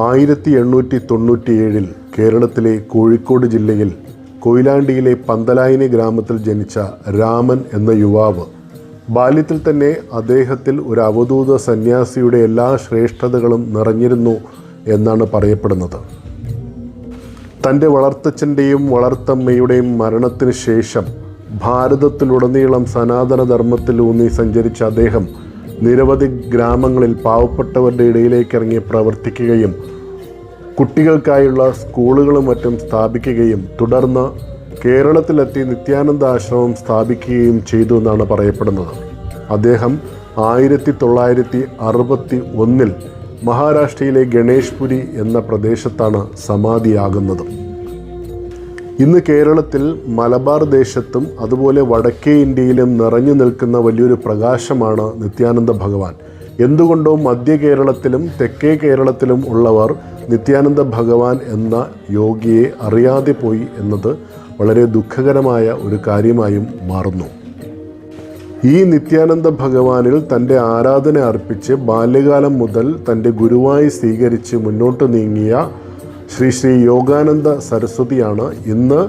ആയിരത്തി എണ്ണൂറ്റി തൊണ്ണൂറ്റിയേഴിൽ കേരളത്തിലെ കോഴിക്കോട് ജില്ലയിൽ കൊയിലാണ്ടിയിലെ പന്തലായിനി ഗ്രാമത്തിൽ ജനിച്ച രാമൻ എന്ന യുവാവ്. ബാല്യത്തിൽ തന്നെ അദ്ദേഹത്തിൽ ഒരു അവധൂത സന്യാസിയുടെ എല്ലാ ശ്രേഷ്ഠതകളും നിറഞ്ഞിരുന്നു എന്നാണ് പറയപ്പെടുന്നത്. തന്റെ വളർത്തച്ഛന്റെയും വളർത്തമ്മയുടെയും മരണത്തിന് ശേഷം ഭാരതത്തിലുടനീളം സനാതനധർമ്മത്തിൽ ഊന്നി സഞ്ചരിച്ച അദ്ദേഹം നിരവധി ഗ്രാമങ്ങളിൽ പാവപ്പെട്ടവരുടെ ഇടയിലേക്ക് ഇറങ്ങി പ്രവർത്തിക്കുകയും കുട്ടികൾക്കായുള്ള സ്കൂളുകളും മറ്റും സ്ഥാപിക്കുകയും തുടർന്ന് കേരളത്തിലെത്തി നിത്യാനന്ദ ആശ്രമം സ്ഥാപിക്കുകയും ചെയ്തു എന്നാണ് പറയപ്പെടുന്നത്. അദ്ദേഹം ആയിരത്തി തൊള്ളായിരത്തി അറുപത്തി ഒന്നിൽ മഹാരാഷ്ട്രയിലെ ഗണേഷ്പുരി എന്ന പ്രദേശത്താണ് സമാധിയാകുന്നത്. ഇന്ന് കേരളത്തിൽ മലബാർ ദേശത്തും അതുപോലെ വടക്കേ ഇന്ത്യയിലും നിറഞ്ഞു നിൽക്കുന്ന വലിയൊരു പ്രകാശമാണ് നിത്യാനന്ദ ഭഗവാൻ. എന്തുകൊണ്ടോ മധ്യ കേരളത്തിലും തെക്കേ കേരളത്തിലും ഉള്ളവർ നിത്യാനന്ദ ഭഗവാൻ എന്ന യോഗിയെ അറിയാതെ പോയി എന്നത് വളരെ ദുഃഖകരമായ ഒരു കാര്യമായും മാറുന്നു. ഈ നിത്യാനന്ദ ഭഗവാനിൽ തന്റെ ആരാധന അർപ്പിച്ച് ബാല്യകാലം മുതൽ തന്റെ ഗുരുവായി സ്വീകരിച്ച് മുന്നോട്ട് നീങ്ങിയ ശ്രീ ശ്രീ യോഗാനന്ദ സരസ്വതിയാണ്. ഇന്ന്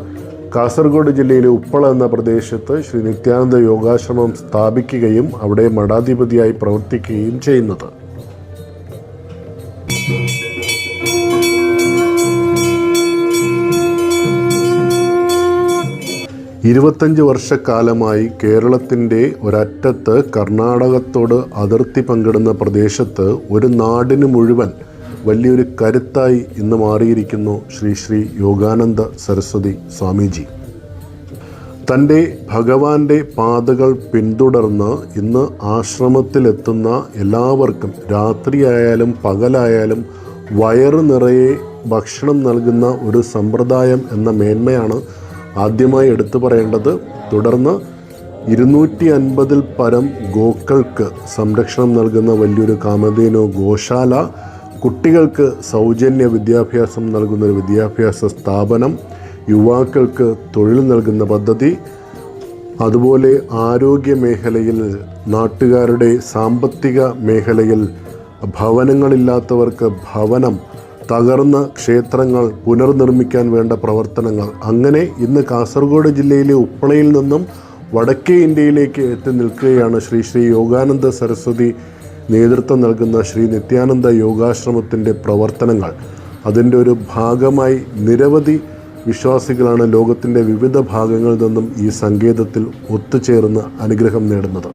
കാസർഗോഡ് ജില്ലയിലെ ഉപ്പള എന്ന പ്രദേശത്ത് ശ്രീ നിത്യാനന്ദ യോഗാശ്രമം സ്ഥാപിക്കുകയും അവിടെ മഠാധിപതിയായി പ്രവർത്തിക്കുകയും ചെയ്യുന്നത്. ഇരുപത്തഞ്ച് വർഷക്കാലമായി കേരളത്തിന്റെ ഒരറ്റത്ത് കർണാടകത്തോട് അതിർത്തി പങ്കിടുന്ന പ്രദേശത്ത് ഒരു നാടിന് മുഴുവൻ വലിയൊരു കരുത്തായി ഇന്ന് മാറിയിരിക്കുന്നു ശ്രീ ശ്രീ യോഗാനന്ദ സരസ്വതി സ്വാമിജി. തന്റെ ഭഗവാന്റെ പാതകൾ പിന്തുടർന്ന് ഇന്ന് ആശ്രമത്തിലെത്തുന്ന എല്ലാവർക്കും രാത്രിയായാലും പകലായാലും വയറ് നിറയെ ഭക്ഷണം നൽകുന്ന ഒരു സമ്പ്രദായം എന്ന മേന്മയാണ് ആദ്യമായി എടുത്തു പറയേണ്ടത്. തുടർന്ന് ഇരുന്നൂറ്റി അൻപതിൽ പരം ഗോക്കൾക്ക് സംരക്ഷണം നൽകുന്ന വലിയൊരു കാമധേനു ഗോശാല കുട്ടികൾക്ക് സൗജന്യ വിദ്യാഭ്യാസം നൽകുന്ന ഒരു വിദ്യാഭ്യാസ സ്ഥാപനം യുവാക്കൾക്ക് തൊഴിൽ നൽകുന്ന പദ്ധതി അതുപോലെ ആരോഗ്യ മേഖലയിൽ നാട്ടുകാരുടെ സാമ്പത്തിക മേഖലയിൽ ഭവനങ്ങളില്ലാത്തവർക്ക് ഭവനം തകർന്ന ക്ഷേത്രങ്ങൾ പുനർനിർമ്മിക്കാൻ വേണ്ട പ്രവർത്തനങ്ങൾ. അങ്ങനെ ഇന്ന് കാസർഗോഡ് ജില്ലയിലെ ഉപ്പളയിൽ നിന്നും വടക്കേ ഇന്ത്യയിലേക്ക് എത്തി നിൽക്കുകയാണ് ശ്രീ ശ്രീ യോഗാനന്ദ സരസ്വതി നേതൃത്വം നൽകുന്ന ശ്രീ നിത്യാനന്ദ യോഗാശ്രമത്തിന്റെ പ്രവർത്തനങ്ങൾ. അതിന്റെ ഒരു ഭാഗമായി നിരവധി വിശ്വാസികളാണ് ലോകത്തിന്റെ വിവിധ ഭാഗങ്ങളിൽ നിന്നും ഈ സങ്കേതത്തിൽ ഒത്തുചേർന്ന് അനുഗ്രഹം നേടുന്നത്.